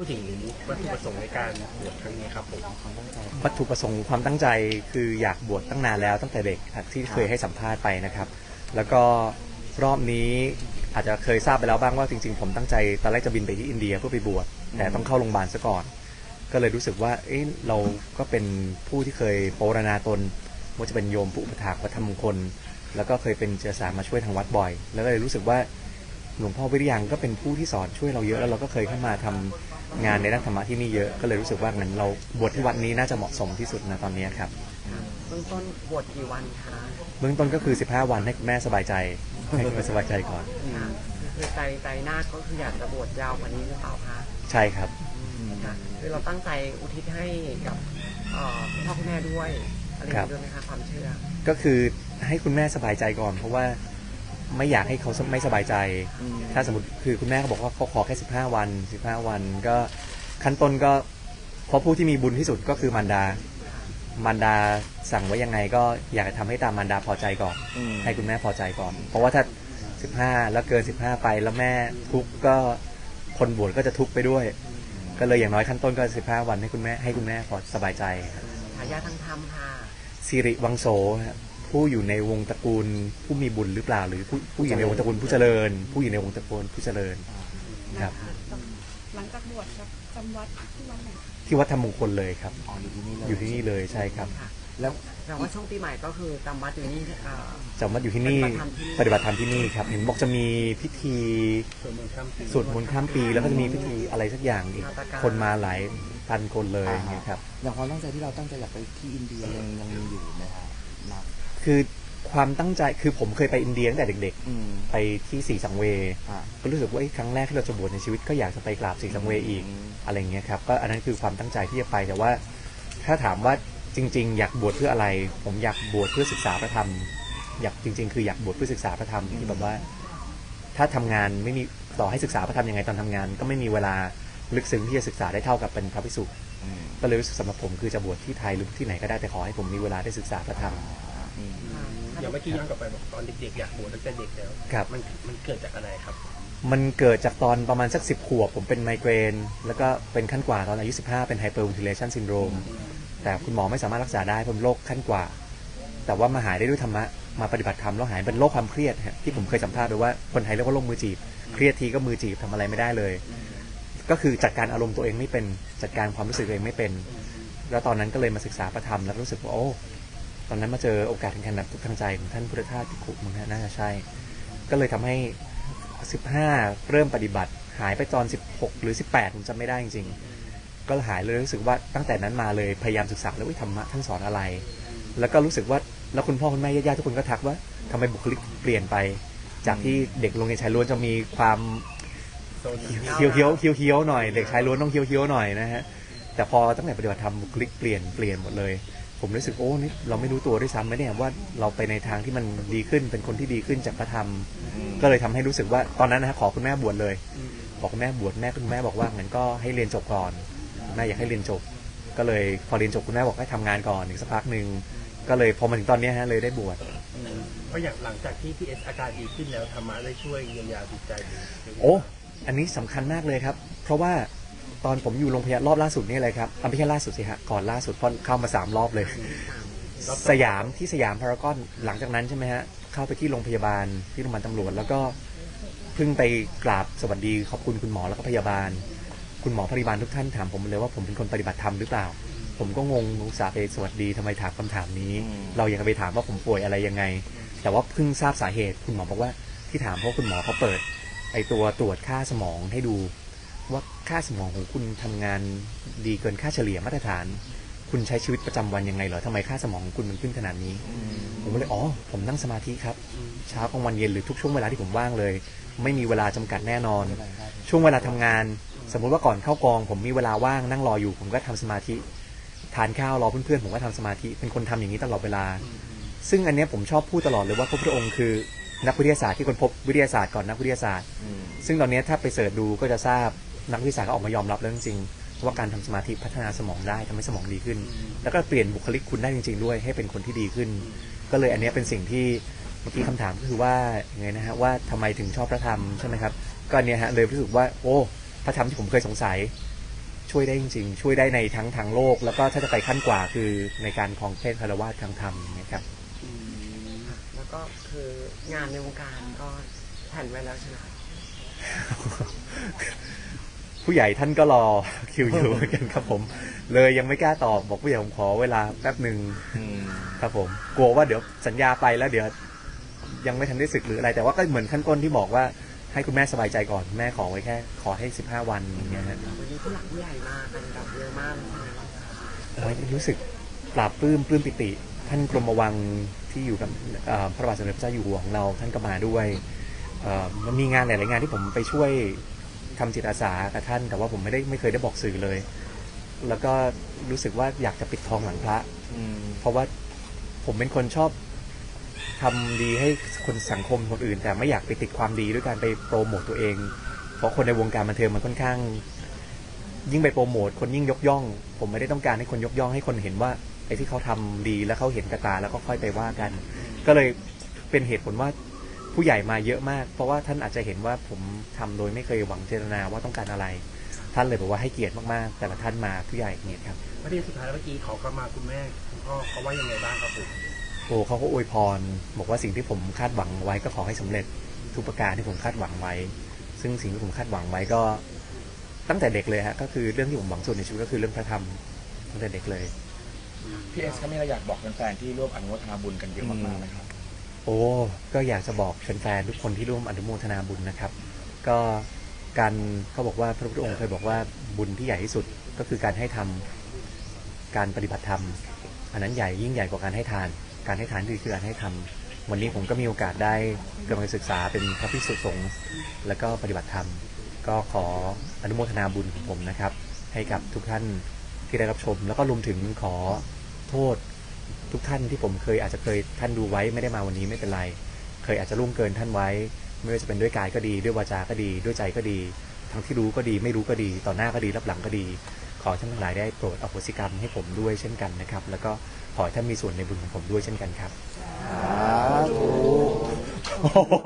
พูดถึงวัตถุประสงค์ในการบวชครั้งนี้ครับผมวัตถุประสงค์ความตั้งใจคืออยากบวชตั้งนานแล้วตั้งแต่เด็กครับที่เคยให้สัมภาษณ์ไปนะครับ แล้วก็รอบนี้อาจจะเคยทราบไปแล้วบ้างว่าจริง ๆ ผมตั้งใจตอนแรกจะบินไปที่อินเดียเพื่อไปบวชแต่ต้องเข้าโรงพยาบาลซะก่อน ก็เลยรู้สึกว่าเอ๊ะเราก็เป็นผู้ที่เคยโปรณาตนว่าจะเป็นโยมผู้อุปถากวัดธรรมมงคล แล้วก็เคยเป็นเจอสารมาช่วยทางวัดบ่อย แล้วก็เลยรู้สึกว่าหลวงพ่อวิริยังก็เป็นผู้ที่สอนช่วยเราเยอะแล้วเราก็เคยเข้ามาทำ งานในด้านธรรมะที่นี่เยอะก็เลยรู้สึกว่างั้นเราบวชที่วัดนี้น่าจะเหมาะสมที่สุดนะตอนนี้ครับเบื้องต้นบวชกี่วันคะเบื้องต้นก็คือ 15 วันให้คุณแม่สบายใจให้คุณแม่สบายใจก่อนค่ะคือใจใจหน้าก็คืออยากจะบวชยาวกว่านี้หรือเปล่าคะใช่ครับค่ะคือเราตั้งใจอุทิศให้กับเอ่อคุณพ่อคุณแม่ด้วยอะไรอย่างนี้ด้วยไหมคะความเชื่อ ก็คือให้คุณแม่สบายใจก่อนเพราะว่า ไม่อยากให้เขาไม่สบายใจ ถ้าสมมติคือคุณแม่เขาบอกว่าเขาขอแค่ 15 วัน 15 วันก็ขั้นต้นก็เพราะผู้ที่มีบุญที่สุดก็คือมารดา มารดาสั่งไว้ยังไงก็อยากจะทำให้ตามมารดาพอใจก่อน ให้คุณแม่พอใจก่อน เพราะว่าถ้า 15 แล้วเกิน 15 ไปแล้วแม่ทุกข์ก็คนบวชก็จะทุกข์ไปด้วย ก็เลยอย่างน้อยขั้นต้นก็ 15 วันให้คุณแม่ให้คุณแม่พอสบายใจครับทายาททางธรรมค่ะสิริวังโสครับ ผู้อยู่ในวงตระกูลผู้มีบุญหรือเปล่า หรือผู้ผู้อยู่ในวงตระกูลผู้เจริญ ผู้อยู่ในวงตระกูลผู้เจริญ ครับ หลังจากบวชครับจำวัดที่วัดไหนที่วัดธรรมมงคลเลยครับ อ๋ออยู่ที่นี่เลยอยู่ที่นี่เลยใช่ครับค่ะแล้วแต่ว่าช่วงปีใหม่ก็คือจำวัดอยู่นี่เอ่อ จำวัดอยู่ที่นี่ปปฏิฏิบับัติติธธรรรรมมที่ที่นี่ นี่ครับ เห็นบอกจะมีพิธีส่วนมนต์ข้ามปีสวดมนต์ข้ามปีแล้วก็จะมีพิธีอะไรสักอย่างอีกคนมาหลายพันคนเลยอย่างเงี้ยครับ อย่างความตั้งใจที่เราตั้งใจอยากไปที่อินเดียยังยังมีอยู่ไหมครับ นะคือความตั้งใจคือผมเคยไปอินเดียตั้งแต่เด็กอืมๆ ไปที่สีสังเวย อ่าก็รู้สึกว่าเอ้ยครั้งแรกที่เราจะบวชในชีวิตก็อยากจะไปกราบสีสังเวยอีกมอะไรเงี้ยครับก็อันนั้นคือความตั้งใจที่จะไปแต่ว่า ถ้าถามว่าจริง ๆ อยากบวชเพื่ออะไร ผมอยากบวชเพื่อศึกษาพระธรรม อยากจริง ๆ คืออยากบวชเพื่อศึกษาพระธรรมที่แบบว่า ถ้าทำงานไม่มีต่อให้ศึกษาพระธรรมยังไงตอนทำงาน ก็ไม่มีเวลาลึกซึ้งที่จะศึกษาได้เท่ากับเป็นพระภิกษุอืม ก็เลยรู้สึกสำหรับผมคือจะบวชที่ไทยหรือที่ไหนก็ได้แต่ขอให้ผมมีเวลาได้ศึกษาพระธรรมอืมค่ะอย่างเมื่อกี้ย้อนกลับไปบอกตอนเด็กๆอยากบวชตั้งแต่เด็กแล้วครับมันมันเกิดจากอะไรครับ มันเกิดจากตอนประมาณสักสิบขวบผมเป็นไมเกรน แล้วก็เป็นขั้นกว่าตอนอายุ 15 เป็นไฮเปอร์วินทิเลชันซินโดรมแต่คุณหมอไม่สามารถรักษาได้เพราะเป็นโรคขั้นกว่า แต่ว่ามาหายได้ด้วยธรรมะมาปฏิบัติธรรมแล้วหายเป็นโรคความเครียดฮะที่ผมเคยสัมภาษณ์ไปว่าคนไทยเรียกว่าโรคมือจีบ เครียดทีก็มือจีบทำอะไรไม่ได้เลย ก็คือจัดการอารมณ์ตัวเองไม่เป็นจัดการความรู้สึกตัวเองไม่เป็น แล้วตอนนั้นก็เลยมาศึกษาประธรรมแล้วรู้สึกว่าโอ้ตอนนั้นมาเจอโอกาสทางการนับทางใจของท่านพุทธทาสพิคุมังฮะน่าจะใช่ ก็เลยทำให้ 15 เริ่มปฏิบัติ หายไปตอน 16 หรือ 18ผมจำไม่ได้จริงๆ ก็หายเลยรู้สึกว่าตั้งแต่นั้นมาเลยพยายามศึกษาแล้วว่าธรรมะท่านสอนอะไร แล้วก็รู้สึกว่าแล้วคุณพ่อคุณแม่ญาติๆทุกคนก็ทักว่าทำไมบุคลิกเปลี่ยนไป จากที่เด็กโรงเรียนชายล้วนจะมีความ โซนเคี้ยวเคี้ยวเคี้ยวเคี้ยวหน่อยเด็กชายล้วนต้องเคี้ยวเคี้ยวหน่อยนะฮะแต่พอตั้งแต่ปฏิบัติธรรมบุคลิกเปลี่ยนเปลี่ยนหมดเลย ผมรู้สึกโอ้นี่เราไม่รู้ตัวด้วยซ้ำไหมเนี่ยว่าเราไปในทางที่มันดีขึ้นเป็นคนที่ดีขึ้นจากพระธรรม ก็เลยทำให้รู้สึกว่าตอนนั้นนะฮะขอคุณแม่บวชเลยบอกคุณแม่บวชแม่คุณแม่บอกว่างั้นก็ให้เรียนจบก่อนคุณแม่อยากให้เรียนจบ ก็เลยพอเรียนจบคุณแม่บอกให้ทำงานก่อนอีกสักพักหนึ่งก็เลยพอมาถึงตอนเนี้ยฮะเลยได้บวช เพราะอย่างหลังจากที่พี่เอสอาการดีขึ้นแล้วธรรมะได้ช่วยเยียวยาจิตใจหรือโอ้ อันนี้สำคัญมากเลยครับ เพราะว่าตอนผมอยู่โรงพยาบาลรอบล่าสุดนี่เลยครับอะไม่ใช่ล่าสุดสิฮะก่อนล่าสุดเพราะเข้ามาสามรอบเลย สยามที่สยามพารากอนหลังจากนั้นใช่ไหมฮะเข้าไปที่โรงพยาบาลที่โรงพยาบาลตำรวจ แล้วก็เพิ่งไปกราบสวัสดีขอบคุณคุณหมอแล้วก็พยาบาล คุณหมอพยาบาลทุกท่านถามผมเลยว่าผมเป็นคนปฏิบัติธรรมหรือเปล่า ผมก็งงอุตส่าห์ไปสวัสดีทำไมถามคำถามนี้ เรายังไปถามว่าผมป่วยอะไรยังไง แต่ว่าเพิ่งทราบสาเหตุ คุณหมอบอกว่าที่ถามเพราะคุณหมอเขาเปิด ไอตัวตรวจค่าสมองให้ดู ว่าค่าสมองของคุณทำงานดีเกินค่าเฉลี่ยมาตรฐาน คุณใช้ชีวิตประจำวันยังไงเหรอทำไมค่าสมองของคุณมันขึ้นขนาดนี้อืมผมก็เลยอ๋อผมนั่งสมาธิครับ เช้ากลางวันเย็นหรือทุกช่วงเวลาที่ผมว่างเลย ไม่มีเวลาจำกัดแน่นอน ช่วงเวลาทำงาน สมมุติว่าก่อนเข้ากอง ผมมีเวลาว่างนั่งรออยู่ ผมก็ทำสมาธิทานข้าวรอเพื่อนๆผมก็ทำสมาธิเป็นคนทำอย่างนี้ตลอดเวลา ซึ่งอันเนี้ยผมชอบพูดตลอดเลยว่าพระพุทธองค์คือ นักวิทยาศาสตร์ที่คนพบวิทยาศาสตร์ก่อนนักวิทยาศาสตร์ อืมซึ่งตอนนี้ถ้าไปเสิร์ชดูก็จะทราบนักวิทยาศาสตร์ก็ออกมายอมรับแล้วจริงๆว่าการทำสมาธิพัฒนาสมองได้ทำให้สมองดีขึ้น แล้วก็เปลี่ยนบุคลิกคุณได้จริง ๆ ด้วยให้เป็นคนที่ดีขึ้น ก็เลยอันเนี้ยเป็นสิ่งที่เมื่อกี้คำถามก็คือว่ายังไงนะฮะว่าทำไมถึงชอบพระธรรมใช่ไหมครับก็อันเนี้ยฮะเลยรู้สึกว่า โอ้พระธรรมที่ผมเคยสงสัย ช่วยได้จริง ๆ ช่วยได้ในทั้งทางโลก แล้วก็ถ้าจะไปขั้นกว่าคือในการครองเพศคารวะทางธรรมนะครับแล้ว ก็คืองานในวงการก็แผนไว้แล้วใช่ไหมคะผู้ใหญ่ท่านก็รอคิวอยู่เหมือนกันครับผม เลยยังไม่กล้าตอบบอกผู้ใหญ่ผมขอเวลาแป๊บหนึ่งอืมครับผม กลัวว่าเดี๋ยวสัญญาไปแล้วเดี๋ยวยังไม่ทันได้ศึกหรืออะไร แต่ว่าก็เหมือนขั้นต้นที่บอกว่าให้คุณแม่สบายใจก่อนแม่ขอไว้แค่ ขอให้15วันอย่างเงี้ยฮะวันนี้ผู้หลักผู้ใหญ่มากันแบบเยอะมากเลยใช่ไหมคะโอ้ยรู้สึกปราบปลื้มปลื้มปิติ ท่านกรมวัง ที่อยู่กับเอ่อพระบาทสมเด็จพระเจ้าอยู่หัวของเราท่านก็มาด้วยเอ่อมันมีงานหลายๆงานที่ผมไปช่วยทำจิตอาสากับท่าน แต่ว่าผมไม่ได้ไม่เคยได้บอกสื่อเลย แล้วก็รู้สึกว่าอยากจะปิดทองหลังพระอืมเพราะว่าผมเป็นคนชอบทำดีให้คนสังคมคนอื่น แต่ไม่อยากไปติดความดีด้วยการไปโปรโมตตัวเอง เพราะคนในวงการบันเทิงมันค่อนข้าง ยิ่งไปโปรโมทคนยิ่งยกย่อง ผมไม่ได้ต้องการให้คนยกย่องให้คนเห็นว่า ไอ้ที่เขาทำดีแล้วเขาเห็นกระตาแล้วก็ค่อยไปว่ากัน ก็เลยเป็นเหตุผลว่าผู้ใหญ่มาเยอะมาก เพราะว่าท่านอาจจะเห็นว่าผมทำโดยไม่เคยหวังเจตนาว่าต้องการอะไร ท่านเลยบอกว่าให้เกียรติมากๆ แต่ละท่านมาผู้ใหญ่เนี่ยครับ ประเด็นสุดท้ายแล้วเมื่อกี้ขอกลับมาคุณแม่คุณพ่อเขาว่ายังไงบ้างครับผมโอ้เขาก็อวยพร บอกว่าสิ่งที่ผมคาดหวังไว้ก็ขอให้สำเร็จทุกประการที่ผมคาดหวังไว้ ซึ่งสิ่งที่ผมคาดหวังไว้ก็ ตั้งแต่เด็กเลยฮะก็คือเรื่องที่ผมหวังสุดในชีวิตก็คือเรื่องพระธรรมตั้งแต่เด็กเลย พี่เอสเขามีอะไรอยากบอกแฟนๆที่ร่วมอนุโมทนาบุญกันเยอะมากๆนะครับ โอ้ ก็อยากจะบอกแฟนๆทุกคนที่ร่วมอนุโมทนาบุญนะครับ ก็การเขาบอกว่าพระพุทธองค์เคยบอกว่าบุญที่ใหญ่ที่สุดก็คือการให้ทำการปฏิบัติธรรม อันนั้นใหญ่ยิ่งใหญ่กว่าการให้ทาน การให้ทานคือการให้ทำวันนี้ผมก็มีโอกาสได้กำลังศึกษาเป็นพระภิกษุสงฆ์แล้วก็ปฏิบัติธรรม ก็ขออนุโมทนาบุญของผมนะครับ ให้กับทุกท่าน ที่ได้รับชม แล้วก็รวมถึงขอโทษทุกท่านที่ผมเคยอาจจะเคยท่านดูไว้ไม่ได้มาวันนี้ไม่เป็นไร เคยอาจจะล่วงเกินท่านไว้ ไม่ว่าจะเป็นด้วยกายก็ดี ด้วยวาจาก็ดี ด้วยใจก็ดี ทั้งที่รู้ก็ดี ไม่รู้ก็ดี ต่อหน้าก็ดีรับหลังก็ดี ขอท่านทั้งหลายได้โปรดอโหสิกรรมให้ผมด้วยเช่นกันนะครับ แล้วก็ขอให้ท่านมีส่วนในบุญของผมด้วยเช่นกันครับ สาธุ